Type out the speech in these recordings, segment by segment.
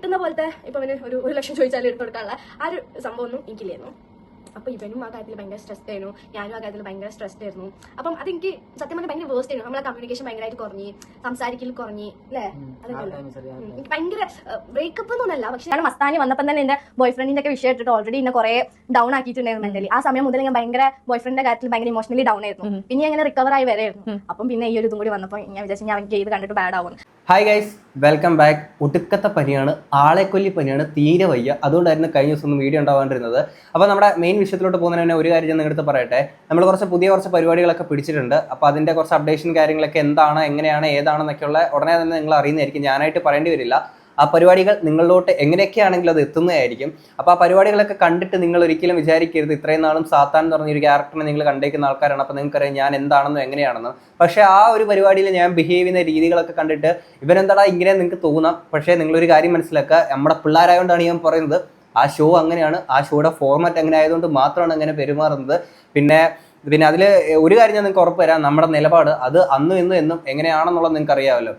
കിട്ടുന്ന പോലത്തെ ഇപ്പൊ അവന് ഒരു ഒരു ലക്ഷം ചോദിച്ചാൽ എടുത്തു കൊടുക്കാനുള്ള ആ ഒരു സംഭവം ഒന്നും എനിക്കില്ലായിരുന്നു. അപ്പൊ ഇവനും ആ കാര്യത്തിൽ ഭയങ്കര സ്ട്രെസ് ആയിരുന്നു. ഞാനും ആ കാര്യത്തിൽ ഭയങ്കര സ്ട്രെസ് ആയിരുന്നു. അപ്പം അതെനിക്ക് സത്യം പറഞ്ഞാൽ ഭയങ്കര വേസ്റ്റ് ആയിരുന്നു. നമ്മളെ കമ്മ്യൂണിക്കേഷൻ ഭയങ്കരമായിട്ട് കുറഞ്ഞു സംസാരിക്കൽ കുറഞ്ഞു അല്ലേ അതൊക്കെ ഭയങ്കര ബ്രേക്കപ്പ് എന്നൊന്നല്ല പക്ഷെ ഞാൻ മസ്താനി വന്നപ്പം തന്നെ എന്റെ ബോയ്ഫ്രണ്ടിന്റെ ഒക്കെ വിഷയം ഇട്ടിട്ട് ഓൾറെഡി എന്നെ കുറെ ഡൗൺ ആക്കിയിട്ടുണ്ടായിരുന്നു മെന്റലി ആ സമയം മുതൽ ഞാൻ ഭയങ്കര ബോയ്ഫ്രണ്ടിന്റെ കാര്യത്തിൽ ഭയങ്കര ഇമോഷണലി ഡൗൺ ആയിരുന്നു. പിന്നെ അങ്ങനെ റിക്കവർ ആയി വരായിരുന്നു അപ്പം പിന്നെ ഈ ഒരു ഇതും കൂടി വന്നപ്പോൾ ഞാൻ വിചാരിച്ചു ഞാൻ എനിക്ക് ഇത് കണ്ടിട്ട് ബാഡ് ആവും. ഹായ് ഗൈസ് വെൽക്കം ബാക്ക് ഒടുക്കത്തെ പനിയാണ് ആളെക്കൊല്ലി പനിയാണ് തീരെ വയ്യ. അതുകൊണ്ടായിരുന്നു കഴിഞ്ഞ ദിവസം ഒന്നും വീഡിയോ ഉണ്ടാവാണ്ടിരുന്നത്. അപ്പോൾ നമ്മുടെ മെയിൻ വിഷയത്തിലോട്ട് പോകുന്നതിന് തന്നെ ഒരു കാര്യം ഞാൻ നിങ്ങളുടെ പറയട്ടെ. നമ്മൾ കുറച്ച് പുതിയ കുറച്ച് പരിപാടികളൊക്കെ പിടിച്ചിട്ടുണ്ട്. അപ്പോൾ അതിന്റെ കുറച്ച് അപ്ഡേഷൻ കാര്യങ്ങളൊക്കെ എന്താണ് എങ്ങനെയാണ് ഏതാണെന്നൊക്കെയുള്ള ഉടനെ തന്നെ നിങ്ങൾ അറിയുന്നതായിരിക്കും. ഞാനായിട്ട് പറയേണ്ടി വരില്ല. ആ പരിപാടികൾ നിങ്ങളിലോട്ട് എങ്ങനെയൊക്കെയാണെങ്കിലും അത് എത്തുന്നതായിരിക്കും. അപ്പോൾ ആ പരിപാടികളൊക്കെ കണ്ടിട്ട് നിങ്ങൾ ഒരിക്കലും വിചാരിക്കരുത് ഇത്രയും നാളും സാത്താൻ എന്ന് പറഞ്ഞൊരു ക്യാരക്ടറിനെ നിങ്ങൾ കണ്ടേക്കുന്ന ആൾക്കാരാണ്. അപ്പോൾ നിങ്ങൾക്കറിയാം ഞാൻ എന്താണെന്നും എങ്ങനെയാണെന്നും. പക്ഷേ ആ ഒരു പരിപാടിയിൽ ഞാൻ ബിഹേവ് ചെയ്യുന്ന രീതികളൊക്കെ കണ്ടിട്ട് ഇവനെന്താടാ ഇങ്ങനെ നിങ്ങൾക്ക് തോന്നാം. പക്ഷേ നിങ്ങളൊരു കാര്യം മനസ്സിലാക്കുക നമ്മുടെ പിള്ളേരായതുകൊണ്ടാണ് ഞാൻ പറയുന്നത്. ആ ഷോ അങ്ങനെയാണ്. ആ ഷോയുടെ ഫോർമാറ്റ് അങ്ങനെ ആയതുകൊണ്ട് മാത്രമാണ് അങ്ങനെ പെരുമാറുന്നത്. പിന്നെ പിന്നെ അതിൽ ഒരു കാര്യം ഞാൻ നിങ്ങൾക്ക് ഉറപ്പ് തരാം. നമ്മുടെ നിലപാട് അത് അന്നും ഇന്നും എന്നും എങ്ങനെയാണെന്നുള്ളത് നിങ്ങൾക്ക് അറിയാമല്ലോ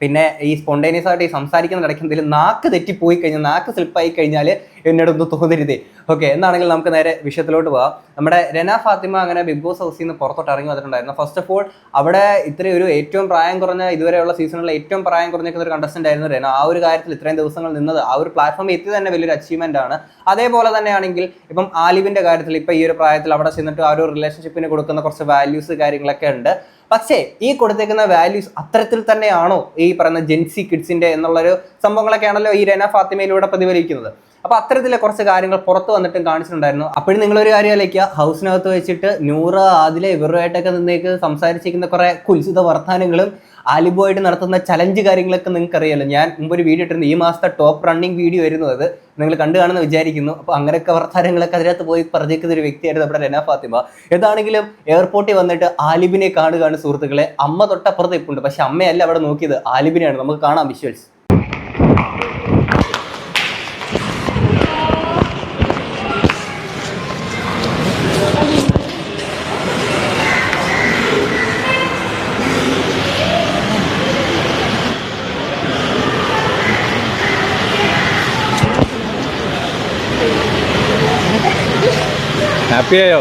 പിന്നെ ഈ സ്പോണ്ടേനിയസ് ആയിട്ട് ഈ സംസാരിക്കുന്ന ഇടയ്ക്ക് എന്തെങ്കിലും നാക്ക് തെറ്റിപ്പോയി കഴിഞ്ഞാൽ നാക്ക് സ്ലിപ്പായി കഴിഞ്ഞാൽ എന്നോടൊന്ന് തോന്നരുതേ. ഓക്കെ എന്നാണെങ്കിൽ നമുക്ക് നേരെ വിഷയത്തിലോട്ട് പോകാം നമ്മുടെ രന ഫാത്തിമ അങ്ങനെ ബിഗ് ബോസ് ഹൗസിൽ നിന്ന് പുറത്തോട്ട് ഇറങ്ങി വന്നിട്ടുണ്ടായിരുന്നു. ഫസ്റ്റ് ഓഫ് ഓൾ അവിടെ ഇത്രയും ഒരു ഏറ്റവും പ്രായം കുറഞ്ഞ ഇതുവരെയുള്ള സീസണിലെ ഏറ്റവും പ്രായം കുറഞ്ഞ ഒരു കണ്ടസ്റ്റന്റ് ആയിരുന്നു രന. ആ ഒരു കാര്യത്തിൽ ഇത്രയും ദിവസങ്ങൾ നിന്നത് ആ ഒരു പ്ലാറ്റ്ഫോമിൽ എത്തി തന്നെ വലിയൊരു അച്ചീവ്മെന്റ് ആണ്. അതേപോലെ തന്നെയാണെങ്കിൽ ഇപ്പം ആലിവിന്റെ കാര്യത്തിൽ ഇപ്പം ഈ ഒരു പ്രായത്തിൽ അവിടെ ചെന്നിട്ട് ആ ഒരു റിലേഷൻഷിപ്പിന് കൊടുക്കുന്ന കുറച്ച് വാല്യൂസ് കാര്യങ്ങളൊക്കെ ഉണ്ട്. പക്ഷേ ഈ കൊടുത്തേക്കുന്ന വാല്യൂസ് അത്തരത്തിൽ തന്നെയാണോ ഈ പറയുന്ന ജെൻസി കിഡ്സിന്റെ എന്നുള്ളൊരു സംഭവങ്ങളൊക്കെയാണല്ലോ ഈ രന ഫാത്തിമയിലൂടെ പ്രതിഫലിക്കുന്നത്. അപ്പോൾ അത്തരത്തിലെ കുറച്ച് കാര്യങ്ങൾ പുറത്ത് വന്നിട്ടും കാണിച്ചിട്ടുണ്ടായിരുന്നു. അപ്പോഴും നിങ്ങളൊരു കാര്യം ആലോചിക്കുക. ഹൗസിനകത്ത് വെച്ചിട്ട് നൂറ് ആദിലെ ഇവരുമായിട്ടൊക്കെ നിന്നേക്ക് സംസാരിച്ചിരിക്കുന്ന കുറേ കുൽസിത വർത്തമാനങ്ങളും ആലിബുമായിട്ട് നടത്തുന്ന ചലഞ്ച് കാര്യങ്ങളൊക്കെ നിങ്ങൾക്ക് അറിയാലോ ഞാൻ മുമ്പ് ഒരു വീഡിയോ ഇട്ടിരുന്നു. ഈ മാസത്തെ ടോപ്പ് റണ്ണിങ് വീഡിയോ ആയിരുന്നു അത്. നിങ്ങൾ കണ്ടു കാണുന്ന വിചാരിക്കുന്നു. അപ്പോൾ അങ്ങനെയൊക്കെ വർത്താനങ്ങളൊക്കെ അതിനകത്ത് പോയി പറഞ്ഞേക്കുന്ന ഒരു വ്യക്തിയായിരുന്നു നമ്മുടെ രന ഫാത്തിമ. ഏതാണെങ്കിലും എയർപോർട്ടിൽ വന്നിട്ട് ആലിബിനെ കാണുകയാണ് സുഹൃത്തുക്കളെ. അമ്മ തൊട്ടപ്പുറത്ത് ഇപ്പുണ്ട്. പക്ഷെ അമ്മയല്ല അവിടെ നോക്കിയത്. ആലിബിനെയാണ്. നമുക്ക് കാണാം വിഷ്വൽസ് ഹാപ്പി ആയോ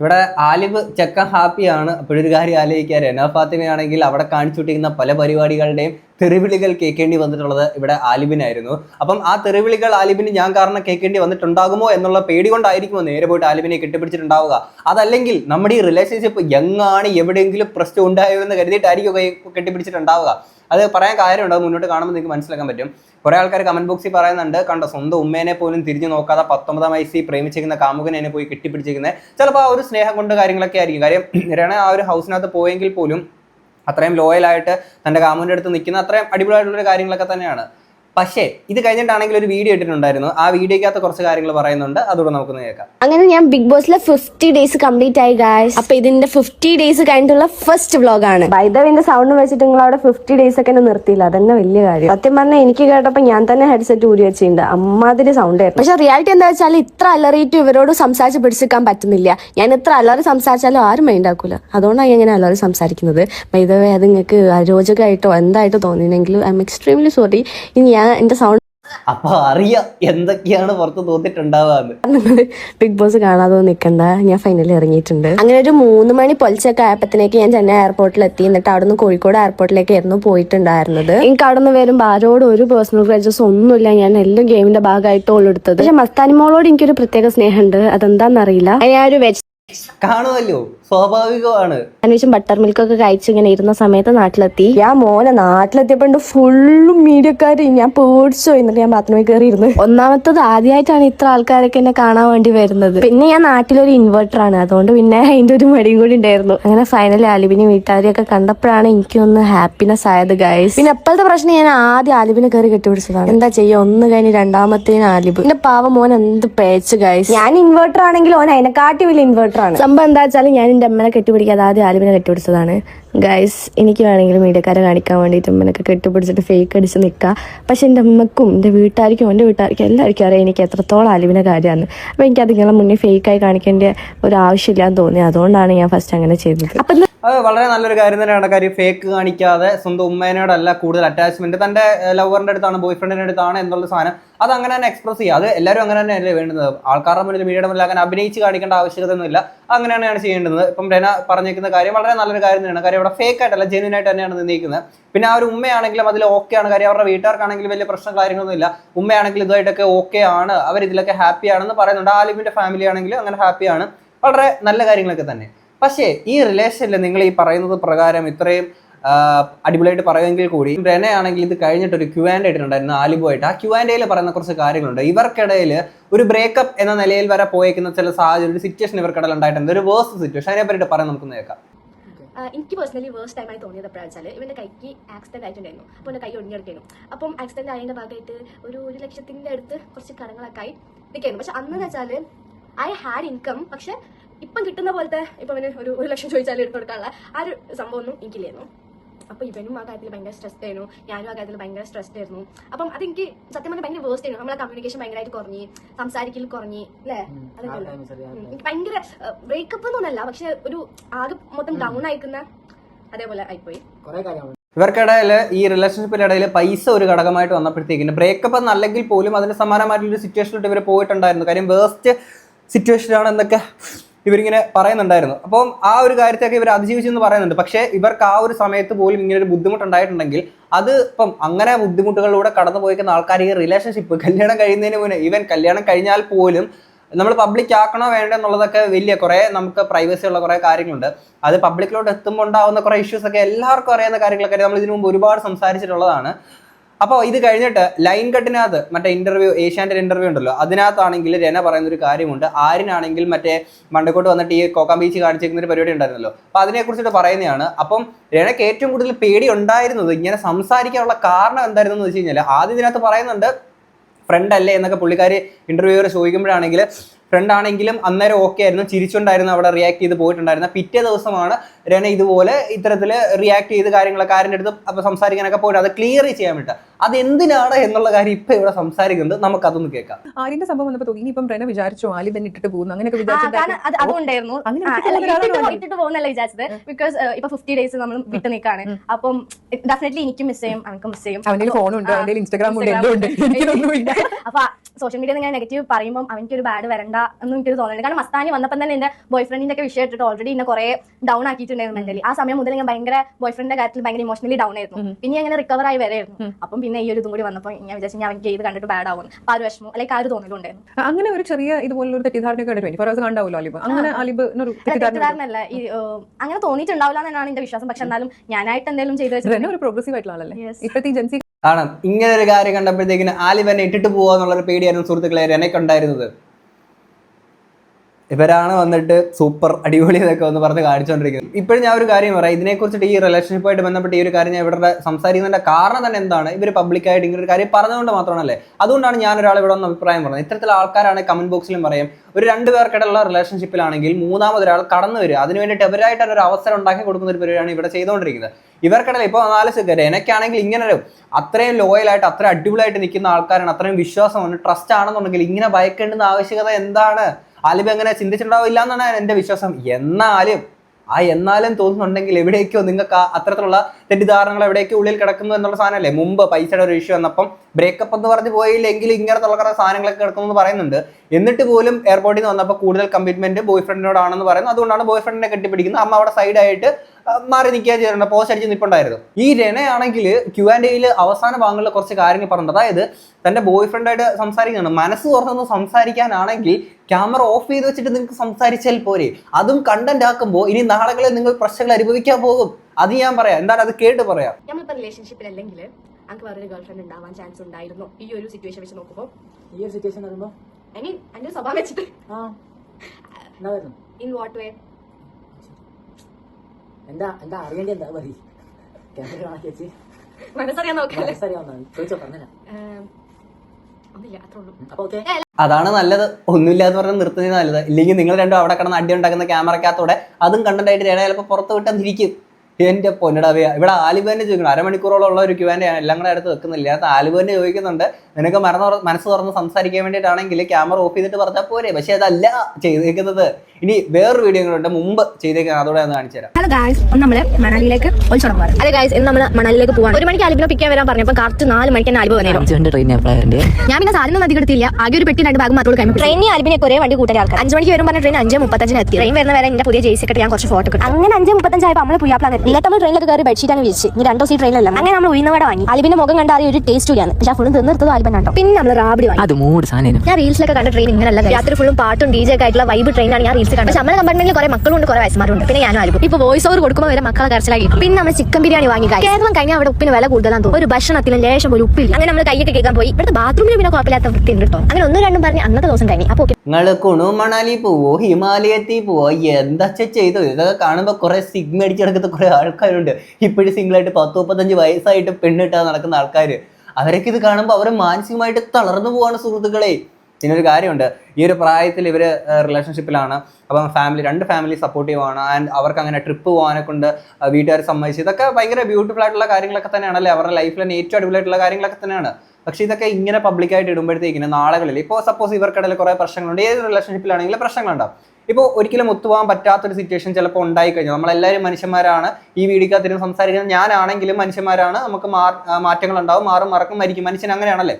ഇവിടെ ആലിബ് ചെക്ക ഹാപ്പിയാണ്. അപ്പോഴൊരു കാര്യം ആലോചിക്കുക രന ഫാത്തിമയാണെങ്കിൽ അവിടെ കാണിച്ചുകൊണ്ടിരിക്കുന്ന പല പരിപാടികളുടെയും തെറിവിളികൾ കേൾക്കേണ്ടി വന്നിട്ടുള്ളത് ഇവിടെ ആലിബിനായിരുന്നു. അപ്പം ആ തെറിവിളികൾ ആലിബിന് ഞാൻ കാരണം കേൾക്കേണ്ടി വന്നിട്ടുണ്ടാകുമോ എന്നുള്ള പേടി കൊണ്ടായിരിക്കുമോ നേരെ പോയിട്ട് ആലിബിനെ കെട്ടിപ്പിടിച്ചിട്ടുണ്ടാവുക? അതല്ലെങ്കിൽ നമ്മുടെ ഈ റിലേഷൻഷിപ്പ് യങ്ങാണ് എവിടെയെങ്കിലും പ്രശ്നം ഉണ്ടായോ എന്ന് കരുതിയിട്ടായിരിക്കും കെട്ടിപ്പിടിച്ചിട്ടുണ്ടാവുക? അത് പറയാൻ കാര്യമുണ്ട് അത് മുന്നോട്ട് കാണുമ്പോൾ നിങ്ങൾക്ക് മനസ്സിലാക്കാൻ പറ്റും. കുറെ ആൾക്കാർ കമന്റ് ബോക്സിൽ പറയുന്നുണ്ട് കണ്ടോ സ്വന്തം ഉമ്മേനെ പോലും തിരിഞ്ഞു നോക്കാതെ പത്തൊമ്പതാം വയസ്സിൽ പ്രേമിച്ചിരിക്കുന്ന കാമുകനെ പോയി കെട്ടിപ്പിടിച്ചിരിക്കുന്നത് ചിലപ്പോൾ ആ ഒരു സ്നേഹം കൊണ്ട് കാര്യങ്ങളൊക്കെ ആയിരിക്കും. കാര്യം രണ ആ ഒരു ഹൗസിനകത്ത് പോയെങ്കിൽ പോലും അത്രയും ലോയലായിട്ട് തന്റെ കാമുവിന്റെ അടുത്ത് നിൽക്കുന്ന അത്രയും അടിപൊളിയായിട്ടുള്ള കാര്യങ്ങളൊക്കെ തന്നെയാണ്. പക്ഷേ ഇത് കഴിഞ്ഞിട്ടാണെങ്കിൽ ഒരു വീഡിയോ ഇട്ടിട്ടുണ്ടായിരുന്നു. ആ വീഡിയോക്കകത്ത് കുറച്ച് കാര്യങ്ങൾ പറയുന്നുണ്ട്. അതുകൂടെ നമുക്കൊന്ന് കേൾക്കാം. അങ്ങനെ ഞാൻ ബിഗ് ബോസിലെ ഫിഫ്റ്റി ഡേയ്സ് കംപ്ലീറ്റ് ആയി ഗായ്സ് അപ്പൊ ഇതിന്റെ ഫിഫ്റ്റി ഡേയ്സ് കഴിഞ്ഞിട്ടുള്ള ഫസ്റ്റ് വ്ലോഗ് ആണ്. ബൈദവിന്റെ സൗണ്ട് വെച്ചിട്ട് നിങ്ങൾ അവിടെ ഫിഫ്റ്റി ഡേയ്സ് ഒക്കെ എന്നെ നിർത്തിയില്ല. അതന്നെ വലിയ കാര്യം. സത്യം പറഞ്ഞാൽ എനിക്ക് കേട്ടപ്പോ ഞാൻ തന്നെ ഹെഡ്സെറ്റ് ഊരി വെച്ചിട്ടുണ്ട്. അമ്മാതിരി സൗണ്ട് ആയിരുന്നു. പക്ഷെ റിയാലിറ്റി എന്താ വെച്ചാൽ ഇത്ര അലറിയിട്ട് ഇവരോട് സംസാരിച്ച് പിടിച്ചിരിക്കാൻ പറ്റുന്നില്ല. ഞാൻ ഇത്ര അലറി സംസാരിച്ചാലും ആരും മൈൻഡ് ആക്കൂല. അതുകൊണ്ടാണ് ഞാൻ ഇങ്ങനെ അലറി സംസാരിക്കുന്നത്. ബൈദവേ അത് നിങ്ങൾക്ക് അരോചകമായിട്ടോ എന്തായിട്ടോ തോന്നിയെങ്കിലും ഐ എം എക്സ്ട്രീംലി സോറി ഇനി ഞാൻ എന്റെ സൗണ്ട് അപ്പൊ അറിയാം എന്തൊക്കെയാണ് പുറത്ത് തോന്നിട്ടുണ്ടാവുക എന്ന് ബിഗ് ബോസ് കാണാതെ നിൽക്കണ്ട ഞാൻ ഫൈനലി ഇറങ്ങിയിട്ടുണ്ട്. അങ്ങനെ ഒരു മൂന്ന് മണി പൊലിച്ചൊക്കെ ആയപ്പത്തിനേക്ക് ഞാൻ ചെന്നൈ എയർപോർട്ടിൽ എത്തി. എന്നിട്ട് അവിടെ നിന്ന് കോഴിക്കോട് എയർപോർട്ടിലേക്കായിരുന്നു പോയിട്ടുണ്ടായിരുന്നത്. എനിക്ക് അവിടെ നിന്ന് വരുമ്പോൾ ആരോട് ഒരു പേഴ്സണൽ ഗ്രജസ് ഒന്നുമില്ല. ഞാൻ എല്ലാം ഗെയിമിന്റെ ഭാഗമായിട്ട് എടുത്തത്. പക്ഷെ മസ്താനിമോളോട് എനിക്കൊരു പ്രത്യേക സ്നേഹമുണ്ട്. അതെന്താണെന്നറിയില്ല ഞാൻ ഒരു വെജ് കാണുമല്ലോ. സ്വാഭാവികമാണ്. അന്വേഷം ബട്ടർ മിൽക്ക് ഒക്കെ കഴിച്ച് ഇങ്ങനെ ഇരുന്ന സമയത്ത് നാട്ടിലെത്തി. ഞാൻ മോനെ നാട്ടിലെത്തിയപ്പോണ്ട് ഫുള്ളും മീഡിയക്കാര് ഞാൻ പേടിച്ചോ എന്നിട്ട് ഞാൻ ബാത്റൂമിൽ കയറി ഇരുന്ന് ഒന്നാമത്തത് ആദ്യമായിട്ടാണ് ഇത്ര ആൾക്കാരൊക്കെ എന്നെ കാണാൻ വേണ്ടി വരുന്നത്. പിന്നെ ഞാൻ നാട്ടിലൊരു ഇൻവെർട്ടർ ആണ്. അതുകൊണ്ട് പിന്നെ അതിന്റെ ഒരു മടിയും കൂടി ഉണ്ടായിരുന്നു. അങ്ങനെ ഫൈനലി ആലിബിനെ വീട്ടുകാരെയൊക്കെ കണ്ടപ്പോഴാണ് എനിക്കൊന്ന് ഹാപ്പിനെസ് ആയത് ഗൈസ് പിന്നെ എപ്പോഴത്തെ പ്രശ്നം ഞാൻ ആദ്യം ആലിബിനെ കയറി കെട്ടിപിടിച്ചതാണ് എന്താ ചെയ്യുക ഒന്ന് കഴിഞ്ഞ് രണ്ടാമത്തേന് ആലിബ്. എന്റെ പാവ മോൻ എന്ത് പേച്ച് ഗൈസ് ഞാൻ ഇൻവെർട്ടർ ആണെങ്കിൽ ഓൻ അതിനെക്കാട്ടി വലിയ ഇൻവെർട്ടർ ആണ്. സംഭവം എന്താ വെച്ചാൽ ഞാൻ എന്റെ അമ്മനെ കെട്ടിപ്പിടിക്കാതെ ആദ്യം ആലുവിനെ കെട്ടിപ്പിടിച്ചതാണ്. ഗൈസ് എനിക്ക് വേണമെങ്കിൽ മീഡിയക്കാരെ കാണിക്കാൻ വേണ്ടിയിട്ട് അമ്മനൊക്കെ കെട്ടിപ്പിടിച്ചിട്ട് ഫേക്ക് അടിച്ച് നിൽക്കുക പക്ഷെ എന്റെ അമ്മക്കും എന്റെ വീട്ടുകാർക്കും എന്റെ വീട്ടുകാർക്കും എല്ലാവർക്കും അറിയാം എനിക്ക് എത്രത്തോളം അലിവിന്റെ കാര്യമാണ്. അപ്പോൾ എനിക്കത് നിങ്ങളെ മുന്നേ ഫേക്കായി കാണിക്കേണ്ട ഒരു ആവശ്യമില്ലാന്ന് തോന്നി. അതുകൊണ്ടാണ് ഞാൻ ഫസ്റ്റ് അങ്ങനെ ചെയ്തത്. അപ്പം അത് വളരെ നല്ലൊരു കാര്യം തന്നെയാണ് കാര്യം. ഫേക്ക് കാണിക്കാതെ സ്വന്തം ഉമ്മേനോടല്ല കൂടുതൽ അറ്റാച്ച്മെന്റ് തന്റെ ലവറിന്റെ അടുത്താണ് ബോയ് ഫ്രണ്ടിന്റെ അടുത്താണ് എന്നുള്ള സാധനം. അത് അങ്ങനെ തന്നെ എക്സ്പ്രസ് ചെയ്യുക. അത് എല്ലാവരും അങ്ങനെ തന്നെയല്ലേ വേണ്ടത് ആൾക്കാരുടെ മുന്നിൽ മീഡിയയുടെ മുന്നിൽ അങ്ങനെ അഭിനയിച്ച് കാണിക്കേണ്ട ആവശ്യകതയൊന്നുമില്ല. അങ്ങനെയാണ് തന്നെയാണ് ചെയ്യേണ്ടത്. ഇപ്പം രന പറഞ്ഞേക്കുന്ന കാര്യം വളരെ നല്ലൊരു കാര്യം തന്നെയാണ്. കാര്യം അവിടെ ഫേക്ക് ആയിട്ടല്ല ജെന്യൻ ആയിട്ട് തന്നെയാണ് നിന്നിരിക്കുന്നത്. പിന്നെ ആ ഒരു ഉമ്മയാണെങ്കിലും അതിൽ ഓക്കെ ആണ്. കാര്യം അവരുടെ വീട്ടുകാർക്കാണെങ്കിലും വലിയ പ്രശ്നം കാര്യങ്ങളൊന്നും ഇല്ല ഉമ്മയാണെങ്കിലും ഇതുമായിട്ടൊക്കെ ഓക്കെ ആണ്. അവർ ഇതിലൊക്കെ ഹാപ്പി ആണെന്ന് പറയുന്നുണ്ട്. ആലിമിന്റെ ഫാമിലി ആണെങ്കിലും അങ്ങനെ ഹാപ്പിയാണ് വളരെ നല്ല കാര്യങ്ങളൊക്കെ തന്നെ. പക്ഷേ ഈ റിലേഷനിൽ നിങ്ങൾ ഈ പറയുന്നത് പ്രകാരം ഇത്രയും അടിപൊളിയായിട്ട് പറയുമെങ്കിൽ കൂടി ആണെങ്കിൽ ഇത് കഴിഞ്ഞിട്ട് ഒരു ക്യു ആൻഡ് ഇട്ടിട്ടുണ്ടായിരുന്നു ആലിബുമായിട്ട്. ആ ക്യു ആൻഡ് പറയുന്ന കുറച്ച് കാര്യങ്ങളുണ്ട്. ഇവർക്കിടയിൽ ഒരു ബ്രേക്കപ്പ് എന്ന നിലയിൽ വരെ പോയേക്കുന്ന ചില സാഹചര്യം ഒരു സിറ്റുവേഷൻ ഇവർക്കിടയിൽ ഉണ്ടായിട്ടുണ്ട് ഒരു വേഴ്സ് സിറ്റുവേഷൻ അതിനെ പറ്റിയിട്ട് പറയാൻ നമുക്ക് കേൾക്കാം. എനിക്ക് പേഴ്സണലി വേഴ്സ്റ്റ് ടൈമായി തോന്നിയത് എപ്പോഴാണെന്ന് വെച്ചാൽ ഇവന്റെ കൈക്ക് ആക്സിഡന്റ് ആയിട്ടുണ്ടായിരുന്നു. അപ്പോൾ എന്റെ കൈ ഒടിഞ്ഞെടുക്കായിരുന്നു അപ്പം ആക്സിഡന്റ് ആയതിന്റെ ഭാഗമായിട്ട് ഒരു ഒരു ലക്ഷത്തിന്റെ അടുത്ത് കുറച്ച് കടങ്ങളൊക്കെ ആയി നിൽക്കായിരുന്നു പക്ഷെ അന്ന് വെച്ചാൽ ഐ ഹാഡ് ഇൻകം പക്ഷെ ഇപ്പം കിട്ടുന്ന പോലത്തെ ഇപ്പം അവന് ഒരു ഒരു ലക്ഷം ചോദിച്ചാൽ എടുത്തു കൊടുക്കാനുള്ള ആ ഒരു സംഭവമൊന്നും എനിക്കില്ലായിരുന്നു. അപ്പോൾ ഇവനും ആ കാര്യത്തിൽ ഭയങ്കര സ്ട്രെസ്ഡ് ആയിരുന്നു. ഞാനും ആ കാര്യത്തിൽ ഭയങ്കര സ്ട്രെസ്ഡ് ആയിരുന്നു. അപ്പം അതെനിക്ക് സത്യം പറഞ്ഞാൽ ഭയങ്കര വേസ്റ്റ് ആയിരുന്നു. നമ്മളെ കമ്മ്യൂണിക്കേഷൻ ഭയങ്കരമായിട്ട് കുറഞ്ഞു സംസാരിക്കൽ കുറഞ്ഞു അല്ലേ? അതൊക്കെ എനിക്ക് ഭയങ്കര ബ്രേക്കപ്പ് എന്നൊന്നല്ല പക്ഷെ ഒരു ആകെ മൊത്തം ഡൗൺ ആയിക്കുന്ന അതേപോലെ ആയിപ്പോയി. ഇവർക്കിടയിൽ ഈ റിലേഷൻഷിപ്പിന്റെ ഇടയിൽ പൈസ ഒരു ഘടകമായിട്ട് വന്നപ്പോഴത്തേക്കിന് ബ്രേക്കപ്പ് എന്നല്ലെങ്കിൽ പോലും അതിന് സമാനമായിട്ടുള്ള ഒരു സിറ്റുവേഷനിലോട്ട് ഇവർ പോയിട്ടുണ്ടായിരുന്നു. കാര്യം വേസ്റ്റ് സിറ്റുവേഷനാണ് എന്നൊക്കെ ഇവരിങ്ങനെ പറയുന്നുണ്ടായിരുന്നു. അപ്പം ആ ഒരു കാര്യത്തെയൊക്കെ ഇവർ അതിജീവിച്ചെന്ന് പറയുന്നുണ്ട്. പക്ഷേ ഇവർക്ക് ആ ഒരു സമയത്ത് പോലും ഇങ്ങനെ ഒരു ബുദ്ധിമുട്ടുണ്ടായിട്ടുണ്ടെങ്കിൽ അത് ഇപ്പം അങ്ങനെ ബുദ്ധിമുട്ടുകളിലൂടെ കടന്നു പോയിക്കുന്ന ആൾക്കാർ ഈ റിലേഷൻഷിപ്പ് കല്യാണം കഴിയുന്നതിന് മുന്നേ ഈവൻ കല്യാണം കഴിഞ്ഞാൽ പോലും നമ്മൾ പബ്ലിക് ആക്കണോ വേണ്ട എന്നുള്ളതൊക്കെ വലിയ കുറേ നമുക്ക് പ്രൈവസി ഉള്ള കുറേ കാര്യങ്ങളുണ്ട്. അത് പബ്ലിക്കിലോട്ട് എത്തുമ്പോൾ ഉണ്ടാവുന്ന കുറേ ഇഷ്യൂസ് ഒക്കെ എല്ലാവർക്കും അറിയാവുന്ന കാര്യങ്ങളൊക്കെ നമ്മൾ ഇതിനു മുമ്പ് ഒരുപാട് സംസാരിച്ചിട്ടുള്ളതാണ്. അപ്പോൾ ഇത് കഴിഞ്ഞിട്ട് ലൈൻ കട്ടിനകത്ത് മറ്റേ ഇന്റർവ്യൂ ഏഷ്യാന്റെ ഇന്റർവ്യൂ ഉണ്ടല്ലോ. അതിനകത്താണെങ്കിൽ രന പറയുന്ന ഒരു കാര്യമുണ്ട്. ആരിനാണെങ്കിൽ മറ്റേ മണ്ടക്കോട്ട് വന്നിട്ട് ഈ കോക്കാം ബീച്ച് കാണിച്ചിരിക്കുന്ന ഒരു പരിപാടി ഉണ്ടായിരുന്നല്ലോ. അപ്പോൾ അതിനെക്കുറിച്ചിട്ട് പറയുന്നതാണ്. അപ്പം രനക്ക് ഏറ്റവും കൂടുതൽ പേടി ഉണ്ടായിരുന്നത് ഇങ്ങനെ സംസാരിക്കാനുള്ള കാരണം എന്തായിരുന്നു എന്ന് വെച്ച് കഴിഞ്ഞാൽ ആദ്യം ഇതിനകത്ത് പറയുന്നുണ്ട് ഫ്രണ്ട് അല്ലേ എന്നൊക്കെ പുള്ളിക്കാർ ഇന്റർവ്യൂവർ ചോദിക്കുമ്പോഴാണെങ്കിൽ ഫ്രണ്ട് ആണെങ്കിലും അന്നേരം ഓക്കെ ആയിരുന്നു. ചിരിച്ചുണ്ടായിരുന്നു അവിടെ റിയാക്ട് ചെയ്ത് പോയിട്ടുണ്ടായിരുന്ന. പിറ്റേ ദിവസമാണ് രണ ഇതുപോലെ ഇത്തരത്തിൽ റിയാക്ട് ചെയ്ത് കാര്യങ്ങളൊക്കെ ആരുടെ അടുത്ത് അപ്പൊ സംസാരിക്കാനൊക്കെ പോയിട്ട് അത് ക്ലിയർ ചെയ്യാൻ വേണ്ടി അത് എന്തിനാണ് എന്നുള്ള കാര്യം ഇപ്പൊ ഇവിടെ സംസാരിക്കുന്നത്. നമുക്ക് അതൊന്ന് കേൾക്കാം. ആര്യന്റെ സംഭവം വന്നപ്പോ തോന്നി. ഇനിയിപ്പം റെന വിചാരിച്ചു ആലി തന്നെ ഇട്ടിട്ട് പോകുന്നു. അങ്ങനെയൊക്കെ ആ, അത് വിചാരിച്ചിട്ടുണ്ടായിരുന്നു അങ്ങനെ ആ, ഇട്ടിട്ട് പോകുന്നല്ല വിചാരിച്ചത്. ബിക്കോസ് ഇപ്പൊ ഫിഫ്റ്റി ഡേയ്സ് നമ്മൾ വിട്ടു നിൽക്കാണ്. അപ്പം ഡെഫിനറ്റ്ലി എനിക്ക് മിസ് ചെയ്യും അവർക്ക് മിസ് ചെയ്യും. അവന്റെ ഫോണുണ്ട് അവന്റെ ഇൻസ്റ്റാഗ്രാം ഉണ്ട്. ഉണ്ട്. എനിക്കൊന്നുമില്ല. അപ്പൊ സോഷ്യൽ മീഡിയ ഞാൻ നെഗറ്റീവ് പറയുമ്പോൾ അവനിക്ക് ഒരു ബാഡ് വരണ്ട എന്നും എനിക്കൊരു തോന്നുന്നുണ്ട് കാരണം മസ്താനി വന്നപ്പോൾ തന്നെ എന്റെ ബോയ് ഫ്രണ്ടിന്റെ ഒക്കെ വിഷയം ഇട്ടിട്ട് ഓൾറെഡി എന്നെ കുറെ ഡൗൺ ആക്കിയിട്ടുണ്ടായിരുന്നു മെന്റലി ആ സമയം മുതൽ ഞാൻ ഭയങ്കര ബോയ് ഫ്രണ്ടിന്റെ കാര്യത്തിൽ ഭയങ്കര ഇമോഷണലി ഡൗൺ ആയിരുന്നു. പിന്നെ അങ്ങനെ റിക്കവർ ആയി വരായിരുന്നു അപ്പം പിന്നെ ഈ ഒരു ഇതും കൂടി വന്നപ്പോൾ ഞാൻ വിചാരിച്ചു ഞാൻ അവനിക്ക് ഇത് കണ്ടിട്ട് ബാഡ് ആവും. അപ്പൊ ആ ഒരു വിഷമം അല്ലെങ്കിൽ ആ ഒരു തോന്നലുണ്ടായിരുന്നു. അങ്ങനെ ഒരു ചെറിയ ഇതുപോലൊരു ഒരു തെറ്റിദ്ധാരണയൊക്കെ ട്വന്റി ഫോർ ഹവേഴ്സ് കണ്ടാവുമല്ലോ അലിബ്? അങ്ങനെ അലിബ് തെറ്റിദ്ധാരണ ഈ അങ്ങനെ തോന്നിയിട്ടുണ്ടാവില്ല എന്നാണ് എന്റെ വിശ്വാസം. പക്ഷെ എന്നാലും ഞാനായിട്ട് എന്തെങ്കിലും ചെയ്തു വെച്ചിട്ടുണ്ട് ഒരു പ്രോഗ്രസീവ് ആയിട്ടുള്ള ആളല്ലേ. ഇപ്പോഴത്തെ ജെൻസി ആണ് ഇങ്ങനെ ഒരു കാര്യം കണ്ടപ്പോഴത്തേക്കിന് ആലിബനെ ഇട്ടിട്ട് പോവാ എന്നുള്ളൊരു പേടിയായിരുന്നു സുഹൃത്തുക്കളെ രനക്കുണ്ടായിരുന്നത് ഇവരാണ് വന്നിട്ട് സൂപ്പർ അടിപൊളി എന്നൊക്കെ ഒന്ന് പറഞ്ഞ് കാണിച്ചുകൊണ്ടിരിക്കുന്നത് ഇപ്പോഴും ഞാൻ ഒരു കാര്യം പറയാം. ഇതിനെക്കുറിച്ചിട്ട് ഈ റിലേഷൻഷിപ്പായിട്ട് ബന്ധപ്പെട്ട് ഈ ഒരു കാര്യം ഞാൻ ഇവിടെ സംസാരിക്കുന്നതിന്റെ കാരണം തന്നെ എന്താണ്? ഇവർ പബ്ലിക്കായിട്ട് ഇങ്ങനെ ഒരു കാര്യം പറഞ്ഞുകൊണ്ട് മാത്രമാണല്ലേ അതുകൊണ്ടാണ് ഞാൻ ഒരാൾ ഇവിടെ ഒന്ന് അഭിപ്രായം പറഞ്ഞത്. ഇത്തരത്തിലുള്ള ആൾക്കാരാണ് കമന്റ് ബോക്സിലും പറയും. ഒരു രണ്ട് പേർക്കിടയിലുള്ള റിലേഷൻഷിപ്പിലാണെങ്കിൽ മൂന്നാമതൊരാൾ കടന്നു വരിക. അതിന് വേണ്ടിയിട്ട് എവരായിട്ട് ഒരു അവസരം ഉണ്ടാക്കി കൊടുക്കുന്ന ഒരു പരിപാടിയാണ് ഇവിടെ ചെയ്തുകൊണ്ടിരിക്കുന്നത്. ഇവർക്കിടയിൽ ഇപ്പോൾ ആലോചിക്കട്ടെ എനിക്കാണെങ്കിൽ ഇങ്ങനെ ഒരു അത്രയും ലോയലായിട്ട് അത്രയും അടിപൊളിയായിട്ട് നിൽക്കുന്ന ആൾക്കാരാണ് അത്രയും വിശ്വാസമാണ് ട്രസ്റ്റ് ആണെന്നുണ്ടെങ്കിൽ ഇങ്ങനെ ഭയക്കേണ്ടുന്ന ആവശ്യകത എന്താണ്? ആലിബ് അങ്ങനെ ചിന്തിച്ചിട്ടുണ്ടാവില്ല എന്നാണ് എന്റെ വിശ്വാസം. എന്നാലും ആ എന്നാലും തോന്നുന്നുണ്ടെങ്കിൽ എവിടേക്കോ നിങ്ങൾക്ക് ആ അത്തരത്തിലുള്ള തെറ്റിദ്ധാരണകൾ എവിടേക്കോ ഉള്ളിൽ കിടക്കുന്നു എന്നുള്ള സാധനമല്ലേ? മുമ്പ് പൈസയുടെ ഒരു ഇഷ്യൂ വന്നപ്പം ബ്രേക്കപ്പ് എന്ന് പറഞ്ഞ് പോയില്ലെങ്കിൽ ഇങ്ങനത്തുള്ള കുറേ സാധനങ്ങളൊക്കെ കിടക്കുന്നു എന്ന് പറയുന്നുണ്ട്. എന്നിട്ട് പോലും എയർപോർട്ടിൽ നിന്ന് വന്നപ്പോൾ കൂടുതൽ കമ്മിറ്റ്മെന്റ് ബോയ് ഫ്രണ്ടിനോടാണെന്ന് പറയുന്നത് അതുകൊണ്ടാണ് ബോയ് ഫ്രണ്ടിനെ കെട്ടിപ്പിടിക്കുന്നത്. അമ്മ അവിടെ സൈഡായിട്ട് മാറി നിൽക്കുക ചെയ്തിട്ടുണ്ട്. പോസ്റ്റ് അടിച്ച് നിൽപ്പുണ്ടായിരുന്നു ഈ രണയാണെങ്കിൽ ക്യു ആൻഡ് എയിൽ അവസാന ഭാഗങ്ങളിൽ കുറച്ച് കാര്യങ്ങൾ പറഞ്ഞിട്ടുണ്ട്. അതായത് തന്റെ ബോയ് ഫ്രണ്ടായിട്ട് സംസാരിക്കുന്നുണ്ട്. മനസ്സ് തുറന്നൊന്ന് സംസാരിക്കാനാണെങ്കിൽ ക്യാമറ ഓഫ് ചെയ്ത് വെച്ചിട്ട് നിങ്ങൾക്ക് സംസാരിച്ചാൽ പോരെ. അതും കണ്ടന്റ് ആക്കുമ്പോൾ ഇനി നാളുകളിൽ നിങ്ങൾ പ്രശ്നങ്ങൾ അനുഭവിക്കാൻ പോകും. അത് ഞാൻ പറയാം. എന്താണ്? അത് കേട്ട് പറയാം. വേറൊരു ഗേൾ ഫ്രണ്ട് ഉണ്ടാവാൻ ചാൻസ് ഉണ്ടായിരുന്നു. ഈ ഒരു സിറ്റുവേഷൻ വെച്ച് നോക്കുമ്പോൾ ഈ ഒരു സിറ്റുവേഷൻ ഐ മീൻ സ്വഭാവം വെച്ചിട്ട്. ഇൻ വാട്ട് വേ എന്താ എന്താ അറിയേണ്ടി എന്താ മതി? ക്യാമറ മനസ്സറിയാൻ ചോദിച്ചോ അത്രേ ഉള്ളൂ. അപ്പൊ ഓക്കെ അതാണ് നല്ലത്. ഒന്നുമില്ല എന്ന് പറഞ്ഞാൽ നിർത്തുന്നത് നല്ലത്. ഇല്ലെങ്കിൽ നിങ്ങൾ രണ്ടും അവിടെ കിടന്ന് അടി ഉണ്ടാക്കുന്ന ക്യാമറക്കകത്തോടെ അതും കണ്ടന്റായിട്ട് ആയിട്ട് രേണ ചിലപ്പോൾ പുറത്ത് വിട്ടെന്നിരിക്കും എന്റെ പൊന്നിടവേ ഇവിടെ ആലിബന്നെ ചോദിക്കണം അരമണിക്കൂറോളം ഉള്ള ഒരു ക്യൂവാന്റെ എല്ലാം കൂടെ അടുത്ത് വെക്കുന്നില്ല. അത് ആലിബന്നെ ചോദിക്കുന്നുണ്ട്. നിനക്ക് മറന്ന് മനസ്സ് തുറന്ന് സംസാരിക്കാൻ വേണ്ടിയിട്ടാണെങ്കിൽ ക്യാമറ ഓഫ് ചെയ്തിട്ട് പറഞ്ഞാൽ പോരെ. പക്ഷെ അതല്ല ചെയ്തേക്കുന്നത്. ഇനി വേറൊരു വീഡിയോ കൂടെ ഉണ്ട്. മുമ്പ് ചെയ്തേക്കാൻ അതോടെ ഒന്ന് കാണിച്ചു തരാം. ഹലോ ഗായ്സ് നമ്മൾ മണാലിയിലേക്ക് ഒളിച്ചോടാൻ പോകാം അതെ ഗായ്സ് ഇന്ന് നമ്മൾ മണാലിയിലേക്ക് പോകാം ഒരു മണിക്ക് ആലിബിനെ പിക്കാൻ വരാൻ പറഞ്ഞപ്പോൾ കറക്റ്റ് നാല് മണിക്ക് തന്നെ വന്നേരും. ട്രെയിൻ ഞാൻ പിന്നെ സാധനം അധികം എടുത്തില്ല. ആകെ ഒരു പെട്ടി രണ്ട് ബാഗ് മാത്രം കഴിഞ്ഞു ട്രെയിനിൽ അലിബിനെ ഒരേ വണ്ടി കൂട്ടിയ ആൾക്കാർ അഞ്ച് മണിക്ക് വരും പറഞ്ഞ ട്രെയിൻ അഞ്ച് മുപ്പത്തഞ്ചിന് എത്തി. ട്രെയിൻ വരുന്ന വരെ എന്റെ പുതിയ ജേസി ഒക്കെ ഞാൻ കുറച്ച് ഫോട്ടോ കിട്ടും അങ്ങനെ അഞ്ച് മുപ്പത്തഞ്ചായപ്പോൾ നമ്മൾ പുയ്യാപ്ലാൻ എത്തി. എന്നിട്ട് നമ്മൾ ട്രെയിനിലൊക്കെ കയറി ബെഡ്ഷീറ്റാണ് വിരിച്ച്. ഇനി രണ്ടോ സീറ്റ് ട്രെയിനിലല്ല അങ്ങനെ നമ്മൾ ഉയർന്നവടെ വാങ്ങി. ആലിബിന്റെ മുഖം കണ്ട ഒരു ടേസ്റ്റ് കൂടിയാണ്. പക്ഷേ ഫുള്ളും തിന്നെടുത്തത് ആൽബൻ കണ്ടോ പിന്നെ നമ്മൾ റാബിഡി വാങ്ങി. അത് മൂട് സാധനം ഞാൻ റീൽസിലൊക്കെ കണ്ട ട്രെയിൻ ഇങ്ങനെയല്ല രാത്രി ഫുള്ളും പാട്ടും ഡി ജെ ഒക്കെ ആയിട്ടുള്ള വൈബ് ട്രെയിനാണ് ഞാൻ റീൽസ് കണ്ടത് പക്ഷെ നമ്മുടെ കമ്പാർട്ട്മെന്റിൽ കുറെ മക്കളുണ്ട് കുറെ വയസ്സുമാരുണ്ട്. പിന്നെ ഞാനും ആയിരിക്കും. ഇപ്പൊ വോയിസ് ഓവർ കൊടുക്കുമ്പോൾ വരെ മക്കളെ കരച്ചിലാക്കി പിന്നെ നമ്മൾ ചിക്കൻ ബിരിയാണി വാങ്ങി കേരളം കഴിഞ്ഞാൽ അവിടെ ഉപ്പിന് വില കൂടുതലാണ് തോന്നുന്നു. ഒരു ഭക്ഷണത്തിന് ലേശം ഒരു ഉപ്പില്ല. അങ്ങനെ നമ്മൾ കൈയൊക്കെ കേൾക്കാൻ പോയി. ഇവിടുത്തെ ബാത്റൂമിൽ പിന്നെ കുഴപ്പമില്ലാത്ത വൃത്തി ഉണ്ട് കേട്ടോ അങ്ങനെ ഒന്നും രണ്ടും പറഞ്ഞ് അന്നത്തെ ദിവസം കഴിഞ്ഞു. അപ്പോൾ നിങ്ങൾ കുണു മണാലി പോവോ? ഹിമാലയത്തിൽ പോവോ? എന്താ ചെയ്തോ ഇതൊക്കെ കാണുമ്പോൾ കുറെ സിഗ്മ അടിച്ച് നടക്കുന്ന കുറെ ആൾക്കാരുണ്ട്. ഇപ്പോഴും സിംഗിൾ ആയിട്ട് പത്ത് മുപ്പത്തഞ്ച് വയസ്സായിട്ട് പെണ്ണിട്ടാ നടക്കുന്ന ആൾക്കാർ അവരൊക്കെ ഇത് കാണുമ്പോൾ അവരെ മാനസികമായിട്ട് തളർന്നു പോവാണ് സുഹൃത്തുക്കളെ. ഇതിനൊരു കാര്യമുണ്ട്. ഈ ഒരു പ്രായത്തിൽ ഇവർ റിലേഷൻഷിപ്പിലാണ് അപ്പം ഫാമിലി രണ്ട് ഫാമിലി സപ്പോർട്ടീവ് ആണ് ആൻഡ് അവർക്ക് അങ്ങനെ ട്രിപ്പ് പോകാനെ കൊണ്ട് വീട്ടുകാർ സമ്മതിച്ച്. ഇതൊക്കെ ഭയങ്കര ബ്യൂട്ടിഫുൾ ആയിട്ടുള്ള കാര്യങ്ങളൊക്കെ തന്നെയാണ് അല്ലേ അവരുടെ ലൈഫിൽ തന്നെ ഏറ്റവും അടിപൊളിയായിട്ടുള്ള കാര്യങ്ങളൊക്കെ തന്നെയാണ്. പക്ഷേ ഇതൊക്കെ ഇങ്ങനെ പബ്ലിക്കായിട്ട് ഇടുമ്പോഴത്തേക്കിന് നാളുകളിൽ ഇപ്പോൾ സപ്പോസ് ഇവർക്കിടയിൽ കുറേ പ്രശ്നങ്ങളുണ്ട്. ഏത് റിലേഷൻഷിപ്പിലാണെങ്കിലും പ്രശ്നങ്ങളുണ്ടാവും. ഇപ്പോൾ ഒരിക്കലും ഒത്തുപോകാൻ പറ്റാത്തൊരു സിറ്റുവേഷൻ ചിലപ്പോൾ ഉണ്ടായി നമ്മളെല്ലാവരും മനുഷ്യന്മാരാണ്. ഈ വീഡിയോക്കകത്തിരുന്ന് സംസാരിക്കുന്നത് ഞാനാണെങ്കിലും മനുഷ്യന്മാരാണ്. നമുക്ക് മാറ്റങ്ങളുണ്ടാവും. മാറും മറക്കും മരിക്കും. മനുഷ്യൻ അങ്ങനെയാണല്ലേ?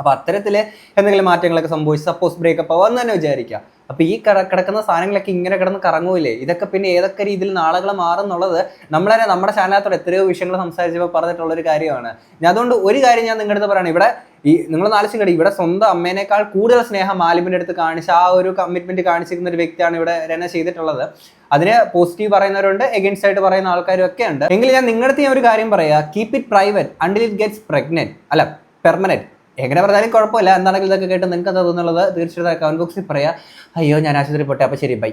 അപ്പോൾ അത്തരത്തിൽ എന്തെങ്കിലും മാറ്റങ്ങളൊക്കെ സംഭവിച്ചു സപ്പോസ് ബ്രേക്കപ്പ് ആവുക എന്ന് തന്നെ വിചാരിക്കുക. അപ്പോൾ ഈ കട കിടക്കുന്ന സാധനങ്ങളൊക്കെ ഇങ്ങനെ കിടന്ന് കറങ്ങൂലേ? ഇതൊക്കെ പിന്നെ ഏതൊക്കെ രീതിയിൽ നാളുകൾ മാറും എന്നുള്ളത് നമ്മൾ തന്നെ നമ്മുടെ ചാനലത്തോടെ എത്രയോ വിഷയങ്ങൾ സംസാരിച്ചപ്പോൾ പറഞ്ഞിട്ടുള്ള ഒരു കാര്യമാണ്. ഞാൻ അതുകൊണ്ട് ഒരു കാര്യം ഞാൻ നിങ്ങളുടെ അടുത്ത് പറയണം. ഇവിടെ ഈ നിങ്ങൾ നാലിച്ചും കടി ഇവിടെ സ്വന്തം അമ്മേനേക്കാൾ കൂടുതൽ സ്നേഹം മാലിമിന്റെ അടുത്ത് കാണിച്ച് ആ ഒരു കമ്മിറ്റ്മെന്റ് കാണിച്ചിരിക്കുന്ന ഒരു വ്യക്തിയാണ് ഇവിടെ രന ചെയ്തിട്ടുള്ളത്. അതിന് പോസിറ്റീവ് പറയുന്നവരുണ്ട് എഗൻസ്റ്റ് ആയിട്ട് പറയുന്ന ആൾക്കാരും ഒക്കെ ഉണ്ട്. എങ്കിൽ ഞാൻ നിങ്ങളുടെ ഞാൻ ഒരു കാര്യം പറയാം. Keep it private until it gets pregnant അല്ല പെർമനന്റ് എങ്ങനെ പറഞ്ഞാലും കുഴപ്പമില്ല. എന്താണെങ്കിലും ഇതൊക്കെ കേട്ട് നിങ്ങൾക്ക് എന്താ തോന്നുന്നുള്ളത് തീർച്ചയായിട്ടും കമന്റ് ബോക്സിൽ പറയാം. അയ്യോ ഞാൻ ആശുപത്രി പോട്ടെ. അപ്പോൾ ശരി ബൈ